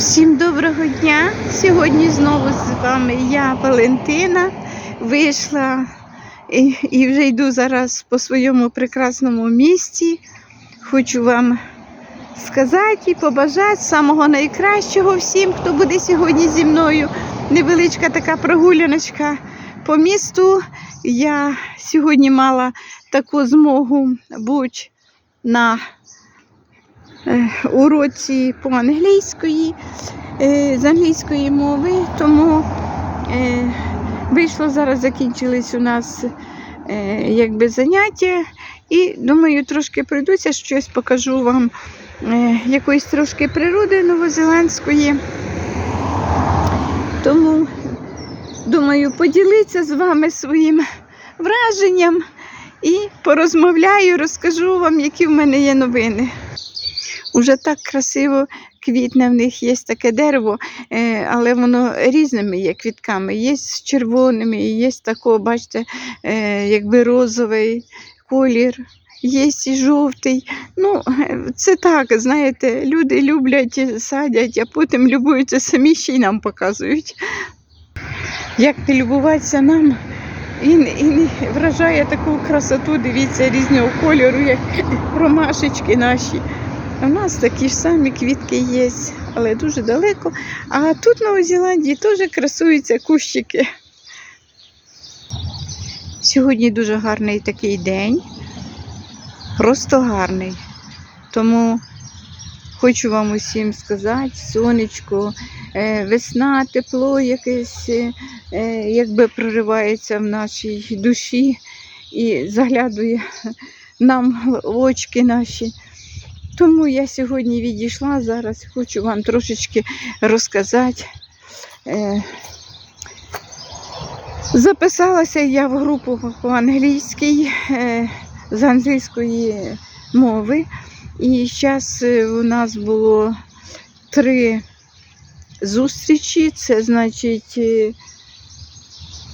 Всім доброго дня! Сьогодні знову з вами я, Валентина, вийшла і, і вже йду зараз по своєму прекрасному місті. Хочу вам сказати і побажати самого найкращого всім, хто буде сьогодні зі мною. Невеличка така прогуляночка по місту. Я сьогодні мала таку змогу бути на уроці по англійської, е, з англійської мови, тому е, вийшло зараз, закінчились у нас е, якби заняття. І думаю, трошки пройдуся, щось покажу вам е, якоїсь трошки природи новозеландської. Тому думаю, поділитися з вами своїм враженням і порозмовляю, розкажу вам, які в мене є новини. Уже так красиво квітне в них є таке дерево, е, але воно різними є квітками. Є з червоними, є такого, бачите, е, якби розовий колір. Є і жовтий. Ну, це так, знаєте, люди люблять, садять, а потім любуються самі ще й нам показують. Як не любуватися нам і, і вражає таку красоту, дивіться, різного кольору, як ромашечки наші. У нас такі ж самі квітки є, але дуже далеко. А тут Новій Зеландії теж красуються кущики. Сьогодні дуже гарний такий день, просто гарний. Тому хочу вам усім сказати, сонечко, е, весна, тепло якесь е, якби проривається в нашій душі і заглядує нам в очки наші. Тому я сьогодні відійшла зараз, хочу вам трошечки розказати. Е, Записалася я в групу по англійській е, з англійської мови. І зараз у нас було три зустрічі. Це значить е,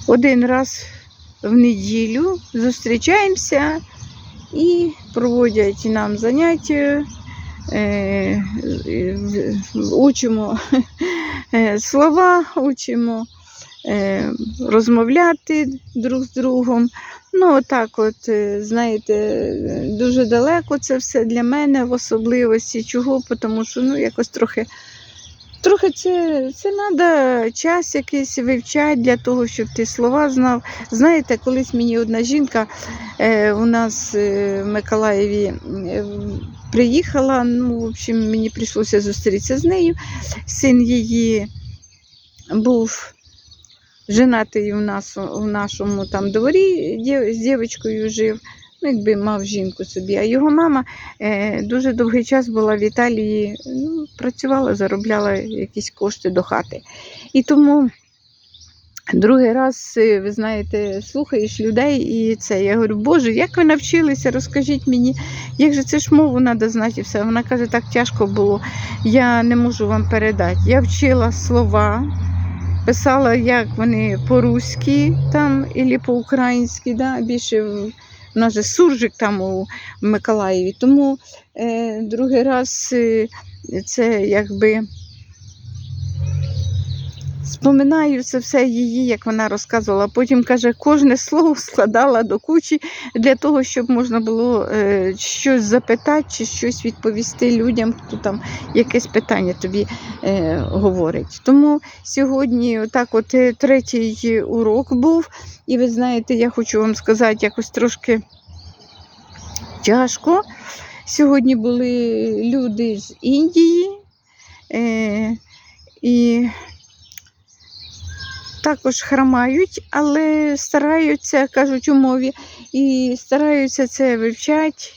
один раз в неділю зустрічаємося і проводять нам заняття. Е, учимо е, слова, учимо е, розмовляти друг з другом. Ну, отак, от, знаєте, дуже далеко це все для мене в особливості. Чого? Тому що ну, якось трохи. Трохи це, це треба час якийсь вивчати для того, щоб ти слова знав. Знаєте, колись мені одна жінка е, у нас в Миколаєві приїхала, ну, в общем, мені прийшлося зустрітися з нею. Син її був женатий у нас у нашому там дворі, з дівчинкою жив. Ну, якби мав жінку собі. А його мама е, дуже довгий час була в Італії, ну, працювала, заробляла якісь кошти до хати. І тому другий раз, е, ви знаєте, слухаєш людей і це. Я говорю, Боже, як ви навчилися, розкажіть мені, як же це ж мову треба знати і все. Вона каже, так тяжко було, я не можу вам передати. Я вчила слова. Писала, як вони по-руськи там, або по-українськи, да, більше в- нас же суржик там у Миколаєві. Тому е, другий раз е, це якби споминаю це все її, як вона розказувала. Потім каже, кожне слово складала до кучі для того, щоб можна було е, щось запитати чи щось відповісти людям, хто там якесь питання тобі е, говорить. Тому сьогодні, отак, от е, третій урок був, і ви знаєте, я хочу вам сказати, якось трошки тяжко. Сьогодні були люди з Індії і також хромають, але стараються, кажуть у мові, і стараються це вивчати.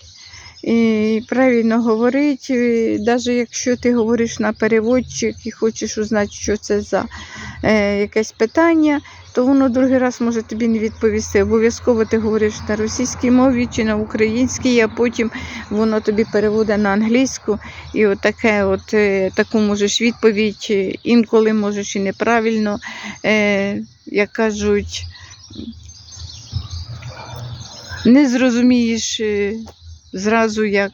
І правильно говорити, навіть якщо ти говориш на переводчик і хочеш узнати, що це за е, якесь питання, то воно другий раз може тобі не відповісти. Обов'язково ти говориш на російській мові чи на українській, а потім воно тобі переводить на англійську. І от таке, от, е, таку можеш відповідь, е, інколи можеш і неправильно, як кажуть, не зрозумієш зразу, як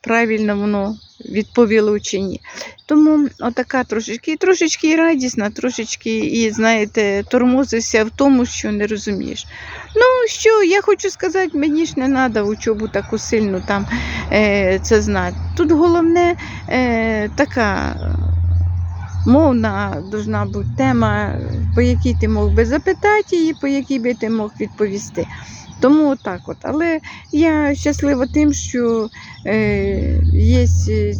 правильно воно відповіло чи ні. Тому отака трошечки, трошечки і радісна, трошечки і, знаєте, тормозишся в тому, що не розумієш. Ну, що я хочу сказати, мені ж не треба учобу таку сильну там е, це знати. Тут головне е, така мовна должна бути тема, по якій ти мог би запитати її, по якій би ти мог відповісти. Тому отак от. Але я щаслива тим, що е, є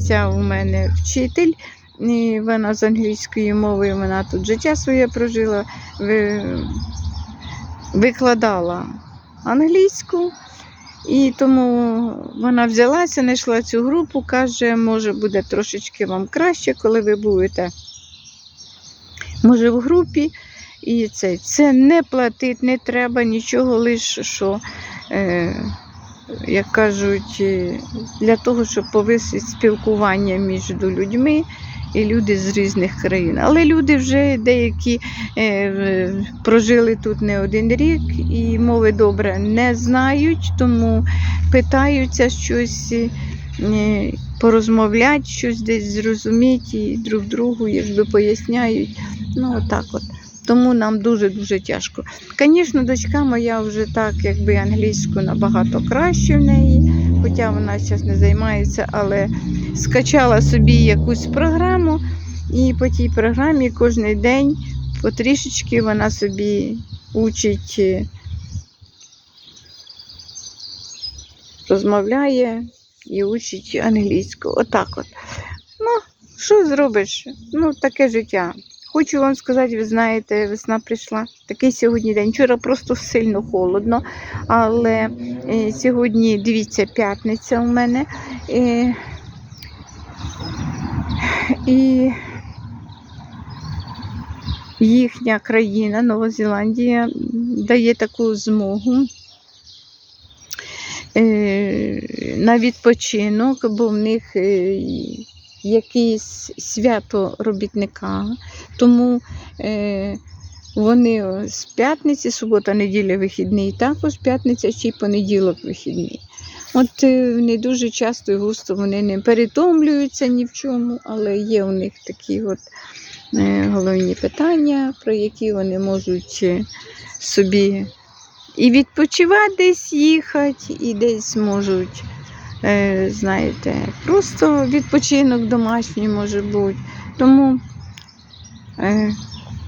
ця у мене вчитель, і вона з англійської мови, вона тут життя своє прожила, ви, викладала англійську. І тому вона взялася, знайшла цю групу, каже, може буде трошечки вам краще, коли ви будете, може, в групі. І це, це не платить, не треба нічого, лише що, е, як кажуть, е, для того, щоб повисити спілкування між людьми і люди з різних країн. Але люди вже деякі е, прожили тут не один рік і мови добре не знають, тому питаються щось. е, Порозмовляти, щось десь зрозуміти друг другу, якби поясняють. Ну, отак от. Тому нам дуже-дуже тяжко. Звісно, дочка моя вже так, якби англійську набагато краще в неї, хоча вона зараз не займається, але скачала собі якусь програму, і по тій програмі кожен день потрішечки вона собі учить, е, розмовляє і учить англійську. Отак от. Ну, що зробиш? Ну, таке життя. Хочу вам сказати, ви знаєте, весна прийшла. Такий сьогодні день. Вчора просто сильно холодно, але е, сьогодні, дивіться, п'ятниця у мене. Е, і їхня країна, Нова Зеландія, дає таку змогу е, на відпочинок, бо в них е, якесь свято робітника. Тому е, вони з п'ятниці, субота, неділя вихідний, також п'ятниця чи понеділок вихідний. От е, не дуже часто і густо вони не перетомлюються ні в чому, але є у них такі от е, головні питання, про які вони можуть е, собі і відпочивати десь їхати, і десь можуть, знаєте, просто відпочинок домашній може бути. Тому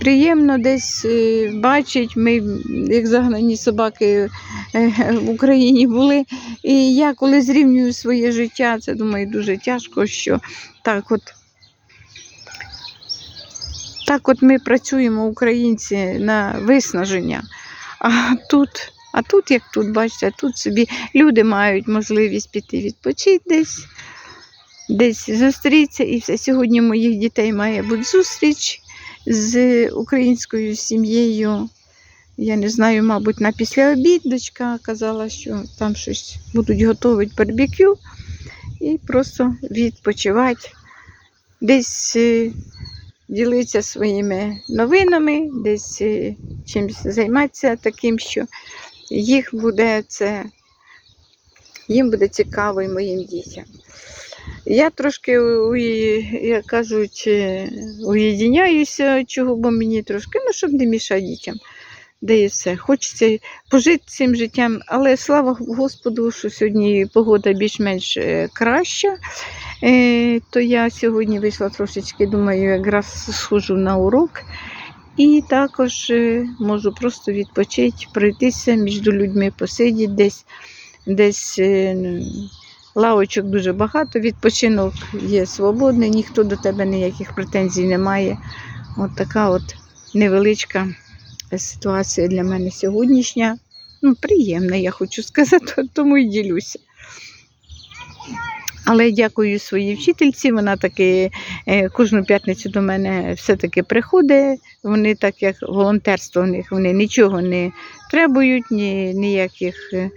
приємно десь е, бачить, ми, як загнані собаки е, в Україні були. І я коли зрівнюю своє життя, це думаю дуже тяжко, що так от. Так от ми працюємо, українці, на виснаження. А тут, а тут, як тут, бачите, тут собі люди мають можливість піти відпочити десь, десь зустрітися. І все. Сьогодні моїх дітей має бути зустріч з українською сім'єю. Я не знаю, мабуть, на післяобід дочка казала, що там щось будуть готувати барбекю і просто відпочивати, десь е, ділитися своїми новинами, десь е, чимось займатися таким, що їх буде це, їм буде цікаво і моїм дітям. Я трошки, як кажуть, е, уєдиняюся, чого, бо мені трошки, ну, щоб не мішати дітям. Де і все. Хочеться пожити цим життям, але слава Господу, що сьогодні погода більш-менш е, краща. Е, То я сьогодні вийшла трошечки, думаю, якраз схожу на урок. І також можу просто відпочити, пройтися між людьми, посидіти десь, десь лавочок дуже багато, відпочинок є свободний, ніхто до тебе ніяких претензій не має. От така от невеличка ситуація для мене сьогоднішня. Ну, приємна, я хочу сказати, тому і ділюся. Але дякую своїй вчительці. Вона таки е, кожну п'ятницю до мене все-таки приходить. Вони так як волонтерство в них, вони нічого не требують, ні, ніяких е,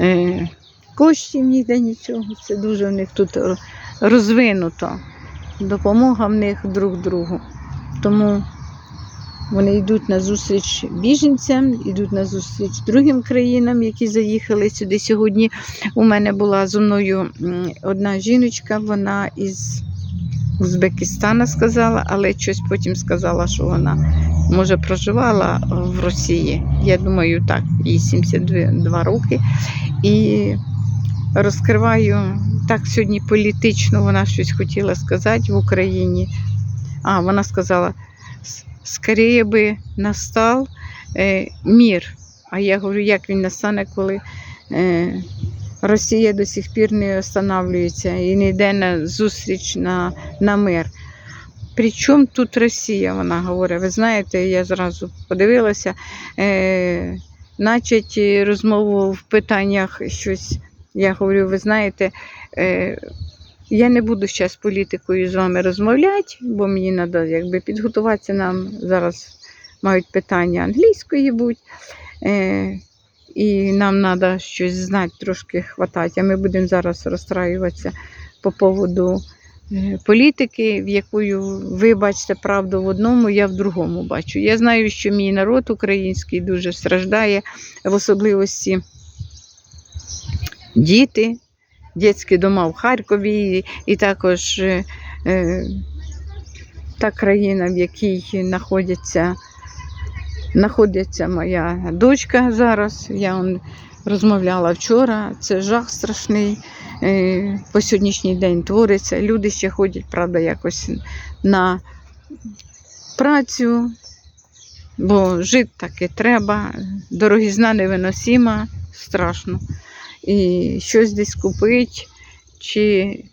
е, коштів, ніде нічого. Це дуже в них тут розвинуто. Допомога в них друг другу. Тому Вони йдуть на зустріч біженцям, йдуть на зустріч другим країнам, які заїхали сюди. Сьогодні у мене була зі мною одна жіночка, вона із Узбекистана сказала, але щось потім сказала, що вона може проживала в Росії. Я думаю, так, їй 72 роки. І розкриваю так сьогодні політично, вона щось хотіла сказати в Україні. А, вона сказала, скоріше би настав е, мір. А я говорю, як він настане, коли е, Росія до сих пір не останавлюється і не йде на зустріч на, на мир. Причому тут Росія, вона говорить. Ви знаєте, я зразу подивилася, е, начать розмову в питаннях щось. Я говорю, ви знаєте, е, я не буду зараз політикою з вами розмовляти, бо мені треба якби, підготуватися нам зараз мають питання англійської будь. Е, і нам треба щось знати, трошки хватати. А ми будемо зараз розстраюватися по поводу е, політики, в якою ви бачите правду в одному, я в другому бачу. Я знаю, що мій народ український дуже страждає, в особливості діти, дітські дома в Харкові, і, також е, е, та країна, в якій знаходяться, знаходиться моя дочка зараз. Я розмовляла вчора, це жах страшний. Е, по сьогоднішній день твориться. Люди ще ходять, правда, якось на працю, бо жити таки треба. Дорогізна невиносима, страшно. І щось десь купити, чи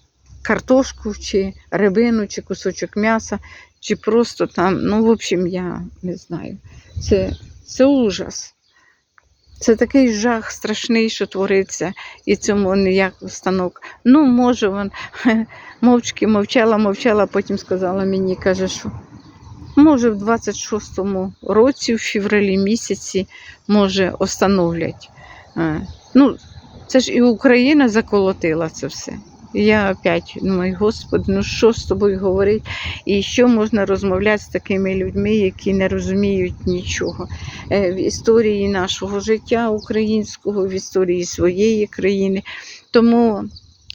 картошку, чи рибину, чи кусочок м'яса, чи просто там, ну, в общем, я не знаю. Це, це ужас. Це такий жах страшний, що твориться, і цьому ніяк станок. Ну, може, вон мовчки мовчала, мовчала, потім сказала мені, каже, що може в 26-му році, в февралі місяці, може, остановлять. Е, Ну, це ж і Україна заколотила це все. Я опять думаю, Господи, ну що з тобою говорить? І що можна розмовляти з такими людьми, які не розуміють нічого Е, в історії нашого життя українського, в історії своєї країни. Тому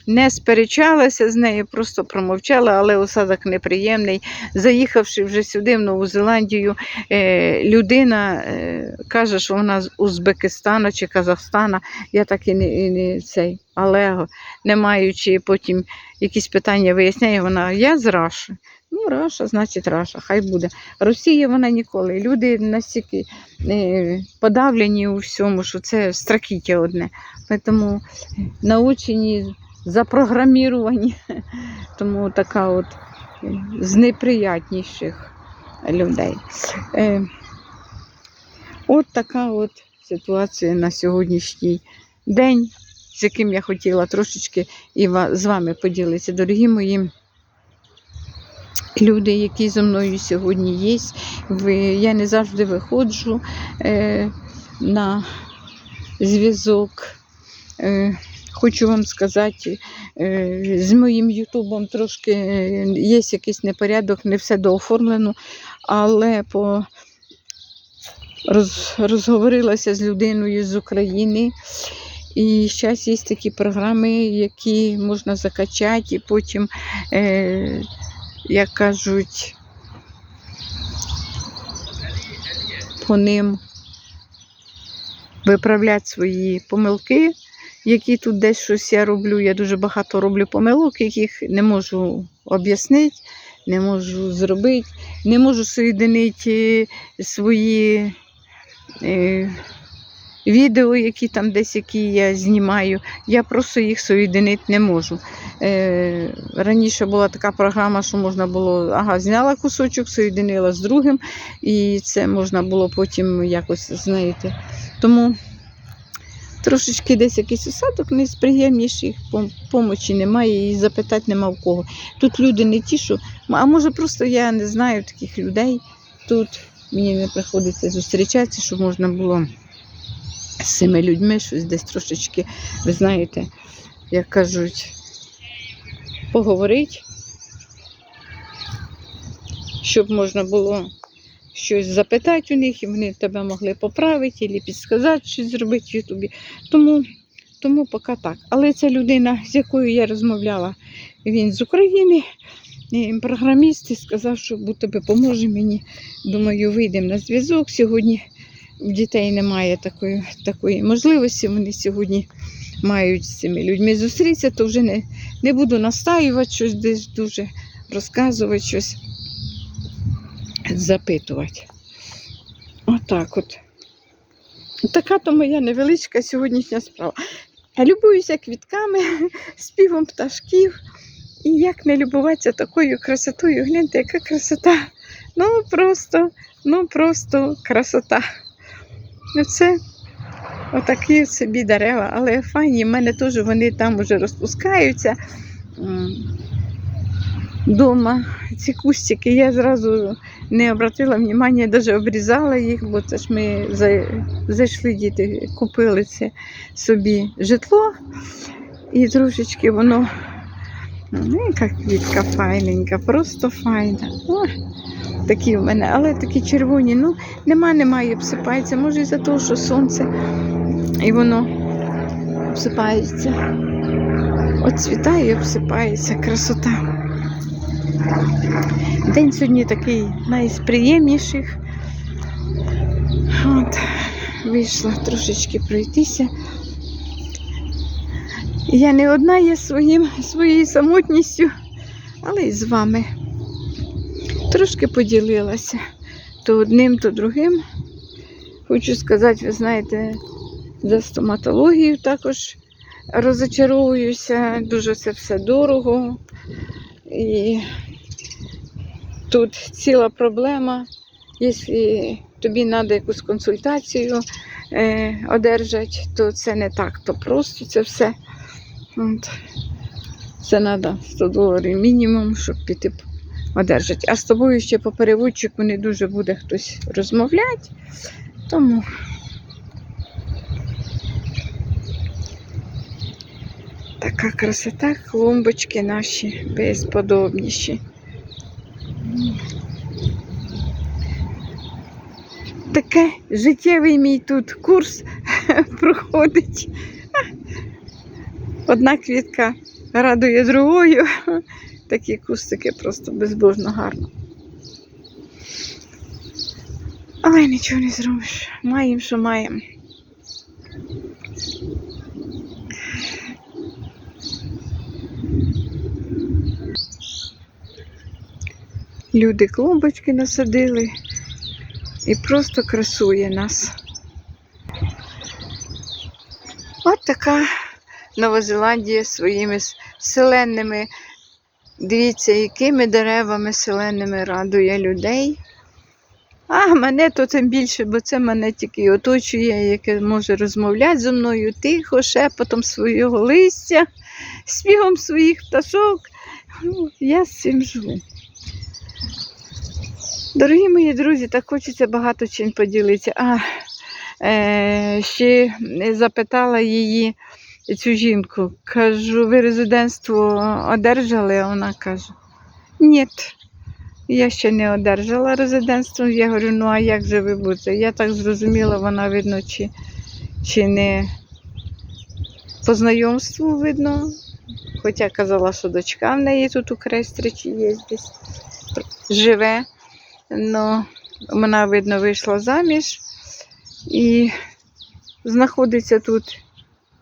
не сперечалася з нею, просто промовчала, але осадок неприємний. Заїхавши вже сюди, в Нову Зеландію, е, людина е, каже, що вона з Узбекистану чи Казахстана. Я так і не, і не цей, але не маючи потім якісь питання виясняє, вона я з Раші. Ну, Раша, значить Раша, хай буде. Росія вона ніколи. Люди настільки е, подавлені у всьому, що це страхіття одне. Тому научені, запрограміровані, тому така от з неприятніших людей. Е, от така от ситуація на сьогоднішній день, з яким я хотіла трошечки і з вами поділитися, дорогі мої люди, які зі мною сьогодні є. Я не завжди виходжу е, на зв'язок. Е, хочу вам сказати, е, з моїм Ютубом трошки е, є якийсь непорядок, не все дооформлено, але по роз, розговорилася з людиною з України. І зараз є такі програми, які можна закачати, і потім, е, як кажуть, по ним виправляти свої помилки, які тут десь щось я роблю. Я дуже багато роблю помилок, яких не можу об'яснити, не можу зробити, не можу соєдинити свої е, відео, які там десь які я знімаю. Я просто їх соєдинити не можу. Е, раніше була така програма, що можна було, ага, зняла кусочок, соєдинила з другим, і це можна було потім якось, знаєте. Тому трошечки десь якийсь осадок не з приємніших, помочі немає і запитати нема в кого. Тут люди не ті, що. А може просто я не знаю таких людей. Тут мені не приходиться зустрічатися, щоб можна було з цими людьми щось десь трошечки, ви знаєте, як кажуть, поговорити, щоб можна було щось запитати у них, і вони тебе могли поправити або підсказати, щось зробити в. Тому, тому поки так. Але ця людина, з якою я розмовляла, він з України, програміст, і сказав, що будь тебе поможе мені. Думаю, вийдемо на зв'язок. Сьогодні в дітей немає такої, такої можливості. Вони сьогодні мають з цими людьми зустрітися, то вже не, не буду настаювати щось десь дуже розказувати щось, запитувати. Отак от. Така то моя невеличка сьогоднішня справа. Любуюся квітками, співом пташків. І як не любуватися такою красотою, гляньте, яка красота. Ну просто, ну просто красота. Ну це отакі собі дерева, але файні, в мене теж вони там вже розпускаються. Дома ці кустики я зразу не обратила внимання, навіть обрізала їх, бо це ж ми зайшли діти, купили це собі житло, і трошечки воно Ну, яка квітка файненька, просто файна. О, такі в мене, але такі червоні. Ну, нема, немає, обсипається. Може, із-за того, що сонце і воно обсипається. От цвітає і обсипається. Красота. День сьогодні такий найприємніших. От, вийшла трошечки пройтися. Я не одна є своїм, своєю самотністю, але й з вами. Трошки поділилася то одним, то другим. Хочу сказати, ви знаєте, за стоматологію також розочаровуюся, дуже це все дорого. І тут ціла проблема. Якщо тобі треба якусь консультацію е, одержати, то це не так, то просто це все. От. Це треба 100 доларів мінімум, щоб піти одержати. А з тобою ще по переводчику не дуже буде хтось розмовляти. Тому така красота, клумбочки наші безподобніші. Таке життєвий мій тут курс проходить. Одна квітка радує другою. Такі кустики просто безбожно гарно. Але нічого не зробиш. Маємо, що маємо. Люди клумбочки насадили і просто красує нас. От така Нова своїми селенними. Дивіться, якими деревами селенними радує людей. А мене то тим більше, бо це мене тільки оточує, яке може розмовляти зі мною тихо, шепотом свого листя, співом своїх пташок. Ну, Я з цим живу. Дорогі мої друзі, так хочеться багато чим поділитися. А, е, ще запитала її цю жінку. Кажу, ви резидентство одержали? А вона каже, ні, я ще не одержала резидентство. Я говорю, ну а як же ви будете? Я так зрозуміла, вона видно, чи, чи не по знайомству видно. Хоча казала, що дочка в неї тут у Крестричі є десь живе. Ну, вона, видно, вийшла заміж і знаходиться тут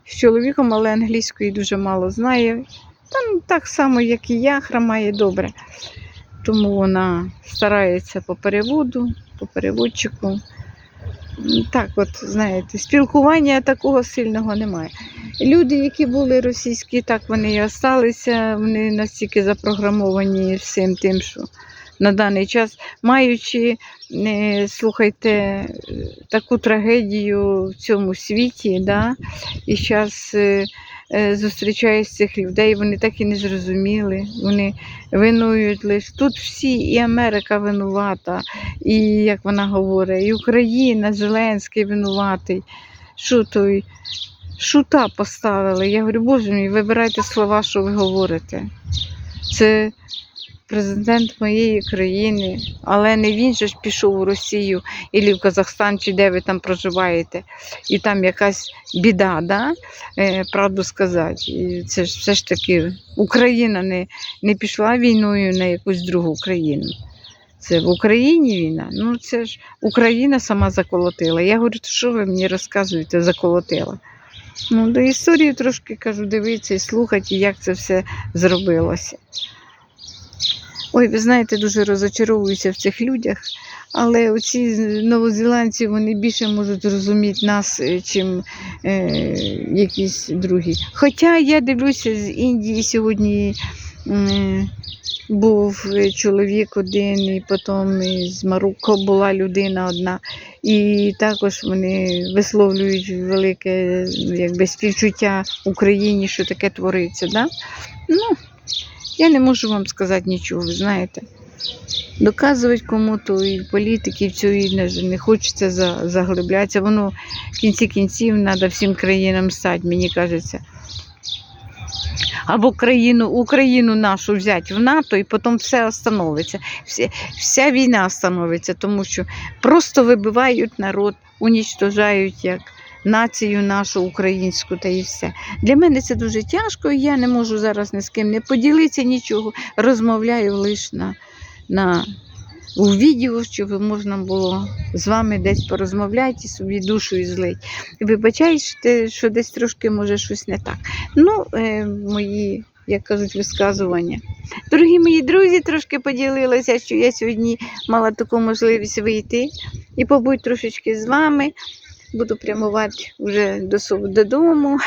з чоловіком, але англійської дуже мало знає. Там так само, як і я, хромає добре. Тому вона старається по переводу, по переводчику. Так, от, знаєте, спілкування такого сильного немає. Люди, які були російські, так вони і залишилися, вони настільки запрограмовані всім тим, що на даний час, маючи, е, слухайте, е, таку трагедію в цьому світі, да, і зараз зустрічаюсь цих людей, вони так і не зрозуміли. Вони винують лише тут всі, і Америка винувата, і як вона говорить, і Україна, Зеленський винуватий. Що той? Шута поставили. Я говорю, боже мій, вибирайте слова, що ви говорите. Це президент моєї країни, але не він же ж пішов у Росію або в Казахстан, чи де ви там проживаєте, і там якась біда, да? е, правду сказати. Це ж все ж таки Україна не, не пішла війною на якусь другу країну. Це в Україні війна. Ну це ж Україна сама заколотила. Я говорю, що ви мені розказуєте, заколотила. Ну, до історії трошки кажу, дивитися і слухати, як це все зробилося. Ой, ви знаєте, дуже розочаровуюся в цих людях, але оці новозеландці вони більше можуть зрозуміти нас, е, чим е, якісь другі. Хоча я дивлюся з Індії сьогодні. м, був е, чоловік один, і потім з Марокко була людина одна. І також вони висловлюють велике якби, співчуття Україні, що таке твориться. Да? Ну, я не можу вам сказати нічого, ви знаєте. Доказувати кому-то і в політики, і в і не, не хочеться заглиблятися. Воно в кінці кінців треба всім країнам стати, мені кажеться. Або країну, Україну нашу взяти в НАТО і потім все остановиться. Всі, вся війна остановиться, тому що просто вибивають народ, унічтожають як націю нашу українську та і все. Для мене це дуже тяжко, і я не можу зараз ні з ким не поділитися нічого. Розмовляю лише на, на у відео, щоб можна було з вами десь порозмовляти і собі душу злить. Вибачайте, що десь трошки може щось не так. Ну, е, мої, як кажуть, висказування. Дорогі мої друзі, трошки поділилася, що я сьогодні мала таку можливість вийти і побути трошечки з вами. Буду прямувати вже до, додому.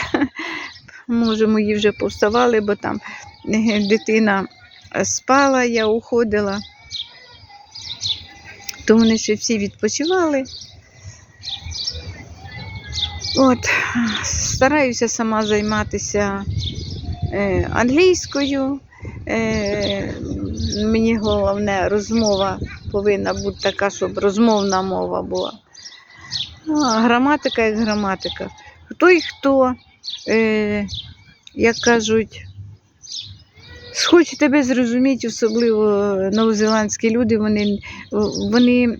Може, мої вже повставали, бо там е, дитина спала, я уходила. То вони ще всі відпочивали. От, стараюся сама займатися е, англійською. Е, мені головне, розмова повинна бути така, щоб розмовна мова була. Граматика як граматика. Той, хто, е, як кажуть, схоче тебе зрозуміти, особливо новозеландські люди, вони, вони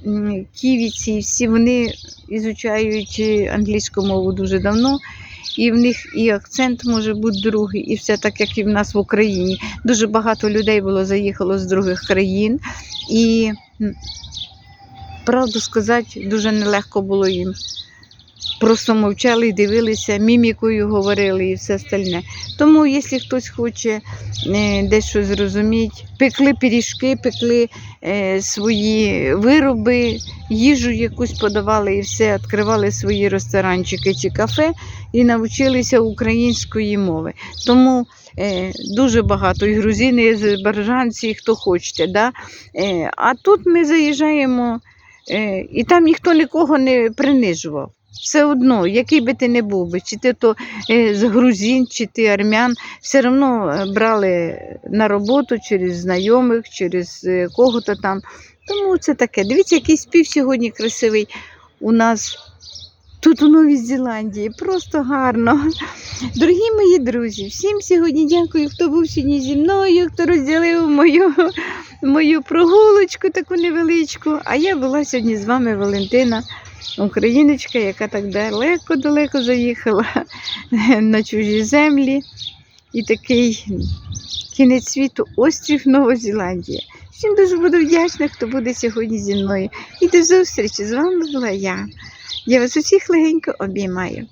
ківіці, всі вони ізучають англійську мову дуже давно. І в них і акцент може бути другий, і все так, як і в нас в Україні. Дуже багато людей було заїхало з других країн, і правду сказати, дуже нелегко було їм. Просто мовчали і дивилися, мімікою говорили і все остальне. Тому, якщо хтось хоче е, дещо зрозуміти, пекли пиріжки, пекли е, свої вироби, їжу якусь подавали і все, відкривали свої ресторанчики чи кафе і навчилися української мови. Тому е, дуже багато і грузини, і азербайджанці, і хто хочете. Да? А тут ми заїжджаємо, і там ніхто нікого не принижував. Все одно, який би ти не був би, чи ти то е, з грузин, чи ти армян, все одно е, брали на роботу через знайомих, через е, кого-то там. Тому це таке. Дивіться, який спів сьогодні красивий у нас тут у Новій Зеландії. Просто гарно. Дорогі мої друзі, всім сьогодні дякую, хто був сьогодні зі мною, хто розділив мою, мою прогулочку таку невеличку. А я була сьогодні з вами Валентина. Україночка, яка так далеко-далеко заїхала на чужі землі. І такий кінець світу острів Новозеландія. Всім дуже буду вдячна, хто буде сьогодні зі мною. І до зустрічі! З вами була я. Я вас усіх легенько обіймаю.